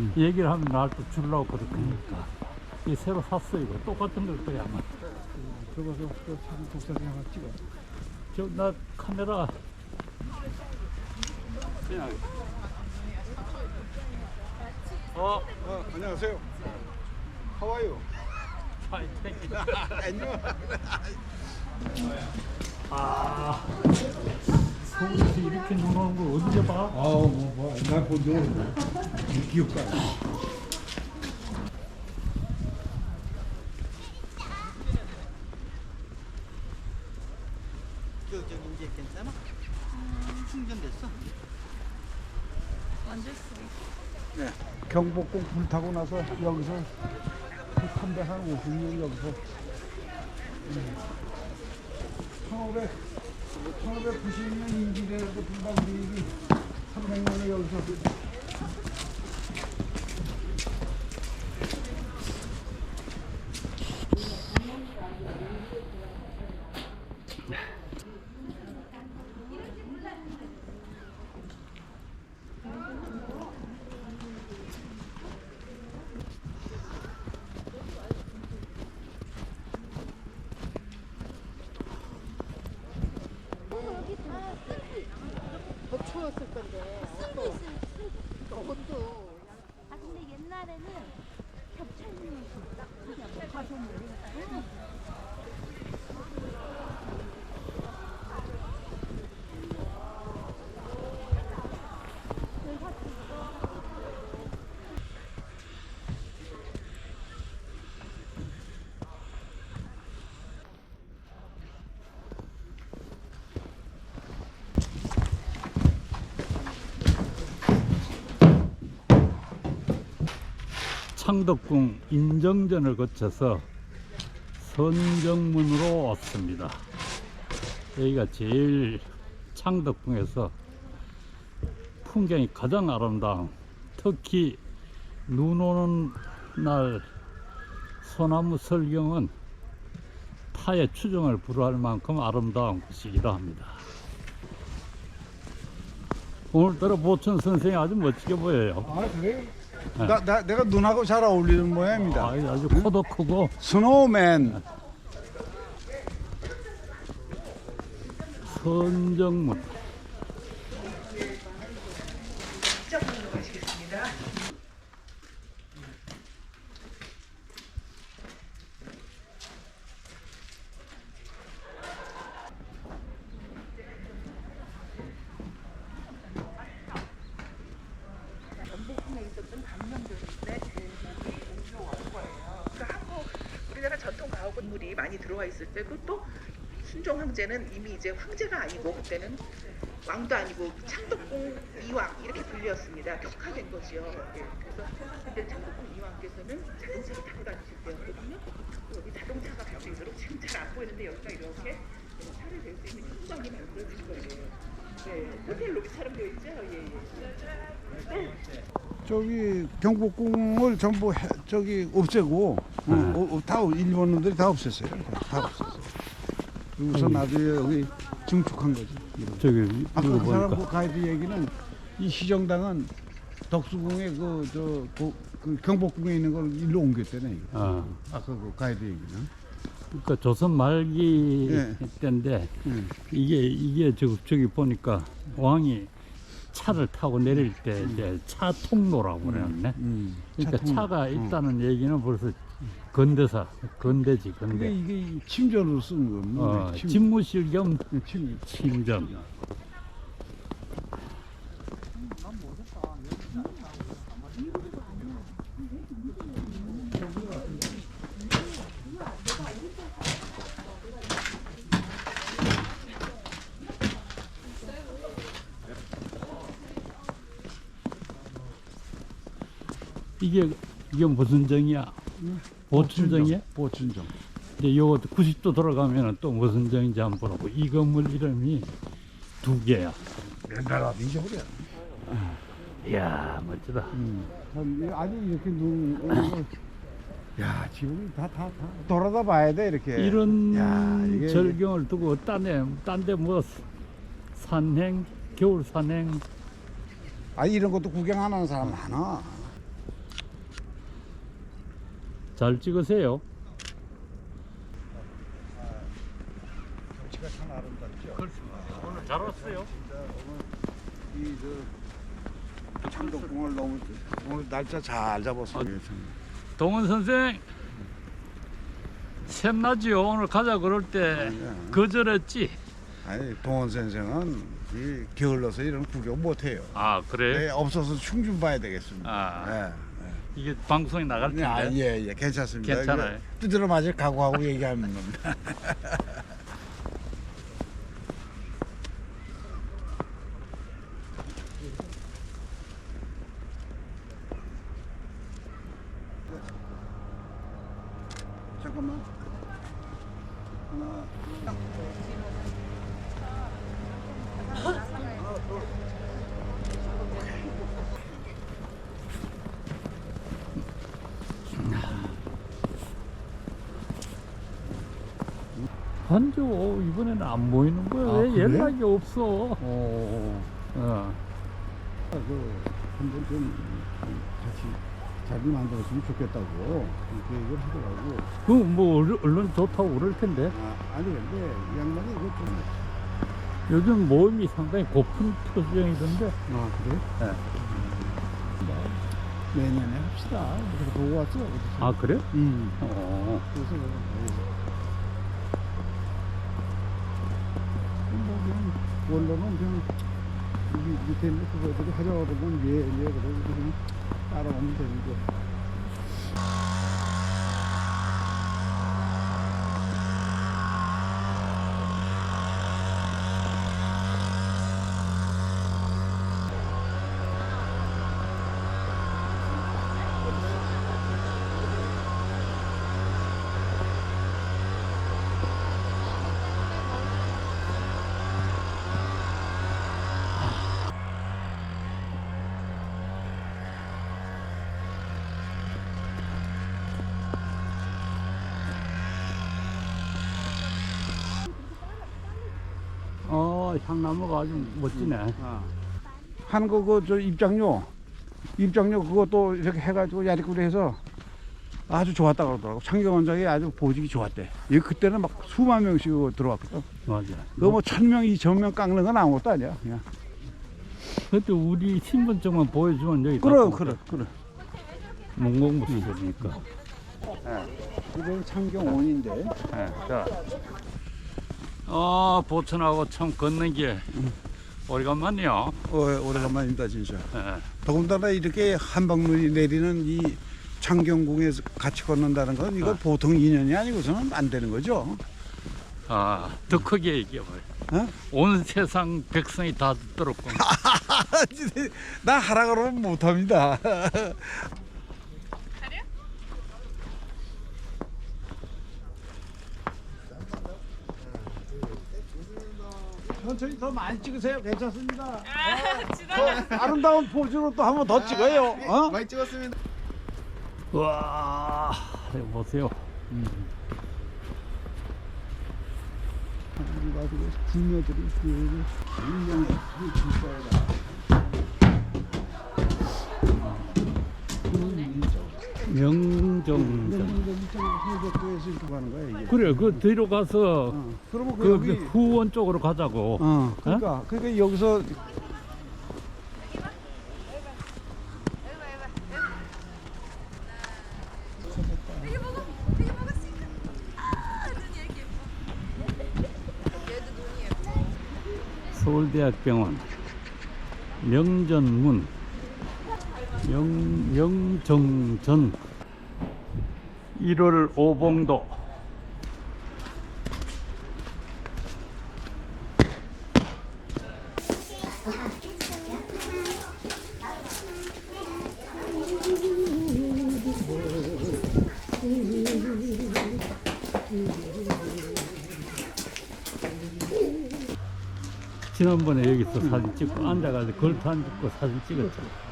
음. 얘기를 하면 또 주려고 그렇게 하니까. 이 새로 샀어 이거 똑같은 걸 거야 아마. 저거 저, 저 사진 독사진 하나 찍어. 저 나 카메라 어, 어 안녕하세요. 하와이요. 안녕. 아 서울에서 이렇게 눈 오는 걸 어디서 봐? 아우 뭐 뭐, 나본 적은 없네. 기억가. 저, 저 이제 괜찮아? 충전됐어? 완전 쓰레기. 네. 경복궁 불 타고 나서 여기서 350년 여기서 음. 1500 1590년 임기대라고 분방비익이 300년을 여기서 더 추웠을 건데. 옷도. 옷도. 아 근데 옛날에는 겹쳐 있는 딱 그냥 뭐 가서 모르겠 다. 창덕궁 인정전을 거쳐서 선정문으로 왔습니다. 여기가 제일 창덕궁에서 풍경이 가장 아름다운 특히 눈 오는 날 소나무 설경은 타의 추종을 불허할 만큼 아름다운 곳이기도 합니다. 오늘따라 보천 선생이 아주 멋지게 보여요. 아 그래? 나, 나 내가 눈하고 잘 어울리는 모양입니다. 아, 아주 코도 크고 스노우맨. 선정문 전복궁에 있었던 감명들인데 공주로 온 거예요. 그러니까 한국 우리나라 전통 가옥 건물이 많이 들어와 있을 때도 또 순종 황제는 이미 이제 황제가 아니고 그때는 왕도 아니고 창덕궁 이왕 이렇게 불렸습니다. 격화된 거지요. 예, 그래서 그때 창덕궁 이왕께서는 자동차를 타고 다니실 때였거든요. 여기 자동차가 있도록 지금 잘 안 보이는데 여기가 이렇게 차를 댈 수 있는 현장이 만들어진 거예요. 네, 호텔 로비처럼 되어 있죠. 예, 예. 저기 경복궁을 전부 해, 저기 없애고 어, 어, 어, 다 일본 놈들이 다 없앴어요. 다 없앴어요. 그래서 음. 나중에 여기 증축한 거지. 이런. 저기 아까 그 사람 그 가이드 얘기는 이 시정당은 덕수궁에 그저 그, 그 경복궁에 있는 걸 일로 옮겼대네. 이거. 아, 아까 그 가이드 얘기는. 그러니까 조선 말기 예. 때인데 응. 이게 이게 저 저기 보니까 왕이 차를 타고 내릴 때 이제 차 통로라고 그러네. 음. 그러니까 차통. 차가 어. 있다는 얘기는 벌써 건대사, 건대지, 건대. 이게 침전으로 쓴 거. 어, 침, 집무실 겸 침. 침전. 이게 이게 무슨 정이야? 보춘정이야? 보춘정. 근데 요거 90도 돌아가면 또 무슨 정인지 한번 보라고. 이 건물 이름이 두 개야. 나라 잊어버려. 이야 멋지다. 음. 참, 아니 이렇게 눈. 야 지금 다 다 다, 돌아다 봐야 돼 이렇게. 이런 야, 이게- 절경을 두고 딴에 딴데 뭐 산행 겨울 산행 아 이런 것도 구경 안 하는 사람 많아. 잘 찍으세요. 경치가 참 아름답죠. 오늘 잘 왔어요. 진짜 오늘 이저 창덕궁을 너무 오늘 날짜 잘 잡았어요. 동원 선생 샘나지요. 오늘 가자 그럴 때 아니야. 거절했지. 아니 동원 선생은 이 게을러서 이런 구경 못해요. 아 그래? 네, 없어서 충 좀 봐야 되겠습니다. 아. 예. 이게 방송에 나갈 텐데. 아, 예, 예, 괜찮습니다. 괜찮아요. 두드려 맞을 각오하고 얘기하는 겁니다. 잠깐만. 하나, 한조 이번에는 안 보이는 거야. 아, 왜 그래? 연락이 없어? 어, 어. 그 한번 좀 같이 자리 만들었으면 좋겠다고 그렇게 얘기를 하더라고. 그뭐 얼른 좋다고 그럴 텐데. 아, 아니 근데 이 양반이 이거 좀 요즘 모임이 상당히 고픈 표정이던데. 아, 그래? 네. 내년에 합시다. 그래서 보고 왔어. 아 그래? 음. 어. 그래서 내가 뭐 그냥 원로는 그냥 여기 밑에 있는 그거들이 하자고 그러면 예, 예, 그러고 그냥 따라오면 되는 거. 어 향나무가 아주 멋지네. 한거 그저 입장료 입장료 그것도 이렇게 해가지고 야리꾸리 해서 아주 좋았다 그러더라고. 창경 원장이 아주 보직이 좋았대. 이 그때는 막 수만 명씩 들어왔거든. 맞아. 그거 뭐 천 명 이천 명 깎는 건 아무것도 아니야 그냥. 그때 우리 신분증만 보여주면 여기 그래 다 그래 그래 문공부 시절이니까. 이건 창경 원인데. 네, 자. 아 보천하고 참 걷는 게 오래간만이요. 어, 오래간만입니다 진짜 예. 더군다나 이렇게 한방눈이 내리는 이 창경궁에서 같이 걷는다는 건 이거 아. 보통 인연이 아니고서는 안 되는 거죠 아, 더 크게 얘기해봐요. 어? 온 세상 백성이 다 듣도록군. 나 하라 그러면 못합니다. 천천히 더 많이 찍으세요. 괜찮습니다. 더 아름다운 포즈로 또 한 번 더 찍어요. 어? 많이 찍었습니다. 와, 이거 보세요. 가지고 궁녀들이 그 유명해. 진짜다. 명정전. 이렇게 가는 거야 이게. 그래, 그 뒤로 가서 어. 그러면 그 그, 여기 그 후원 쪽으로 가자고. 어, 그러니까 그러니까 여기서 되게 먹어 되게 먹었으니까 아 눈이 이렇게 예뻐 얘도 눈이 예뻐 서울대학병원 명전문 명, 명정전 1월 오봉도. 지난번에 여기서 사진 찍고 앉아가지고 걸터 앉고 사진 찍었잖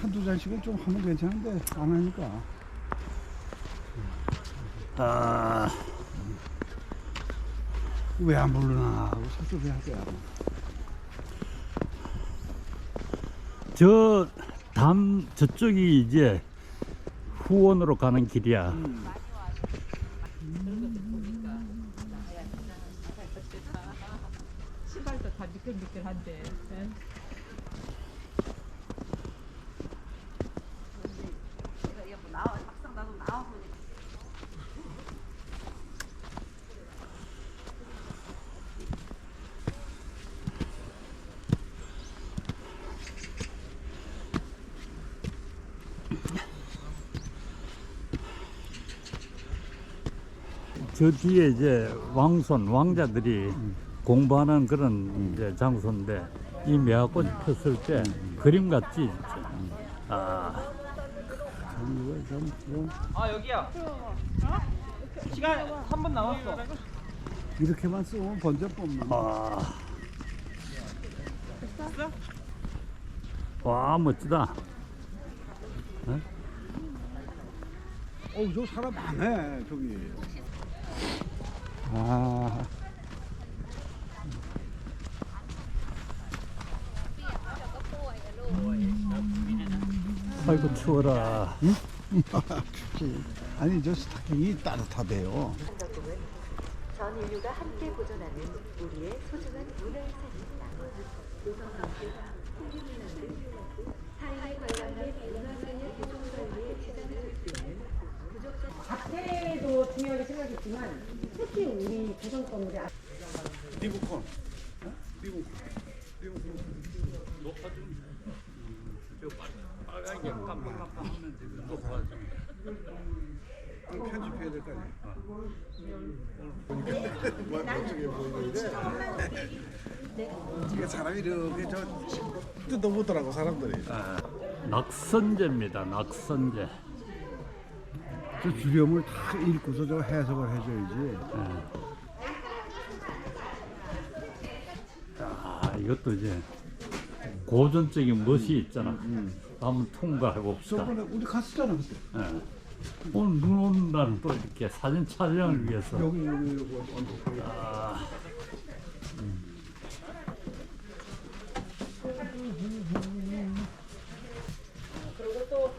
한두 잔씩은 좀 하면 괜찮은데 안 하니까. 아, 왜 안 부르나 하고 섭섭해 할 거야. 저담 저쪽이 이제 후원으로 가는 길이야. 신발도 다 미끌미끌한데. 응? 저 뒤에 이제 왕손 왕자들이 공부하는 그런 이제 장소인데 이 매화꽃이 폈을 때 그림 같지 진짜. 아, 좀, 좀아 여기야. 시간 3분 남았어. 이렇게만 쓰면 번쩍 뽑는. 아. 와 멋지다. 어우 저 사람 많네 저기. 아. 아이고 추워라. 춥지. 아니 저 스타킹이 따뜻하대요. 전 인류가 함께 보존하는 우리의 소중한 문화유산입니다. 조선왕조가 풍류문화를 타인의 관람의 문화산의 대중관리에 지장을 줄 수 있는 자태도 생각했지만 특히 우리 조선 건물이 아- 리모컨. 어? 리모컨. 리모컨. 이거 편집해야 될 거 아니야. 뭐 어떻게 보이는데? 이게 사람이 이렇게 저 뜯어보더라고 사람들이. 낙선제입니다. 낙선제. 저 주렴을 다 읽고서 저 해석을 해줘야지. 아 이것도 이제 고전적인 멋이 있잖아. 한번 통과해 봅시다. 저번에 우리 갔었잖아 그때. 예. 오늘 눈 오는 날은 또 이렇게 사진 촬영을 위해서 여기 여기 여기 언덕. 아, 그리고 또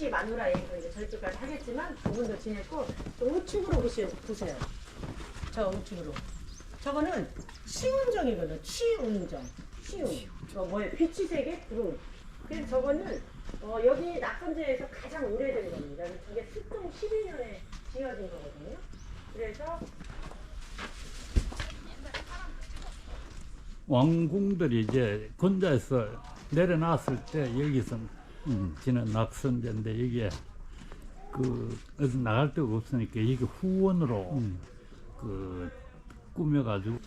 제가 이후시 마누라에서 이제 저쪽까지 하겠지만 그분도 지냈고 또 우측으로 보시, 보세요. 저 우측으로. 저거는 치운정이거든. 치운정. 치운. 저 뭐예요? 피치색의 구름. 그래서 저거는 어, 여기 낙선제에서 가장 오래된 겁니다. 저게 수종 12년에 지어진 거거든요. 그래서 왕궁들이 이제 건자에서 내려놨을 때 여기서 지는 낙선제인데 이게 그 어디 나갈 데가 없으니까 이게 후원으로 그 꾸며가지고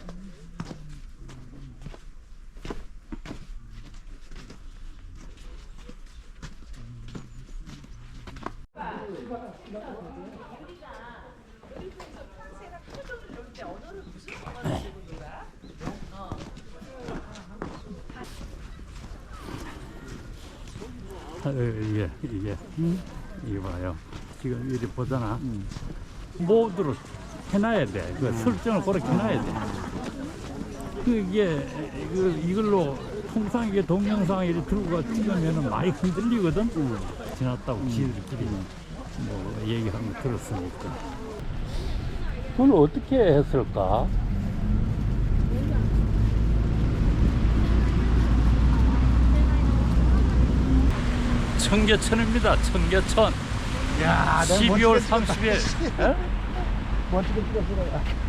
아, 이게 이게 이게 봐요. 지금 이리 보잖아. 모드로 해놔야 돼. 그 설정을 그렇게 해놔야 돼. 그게 그 이걸로 통상 이게 동영상 이렇게 들고 가 찍으면은 많이 흔들리거든. 지났다고 지들끼리 뭐 얘기하는 거 들었으니까. 그걸 어떻게 했을까? 청계천입니다. 청계천. 야, 12월 30일. 멋지게 찍었어.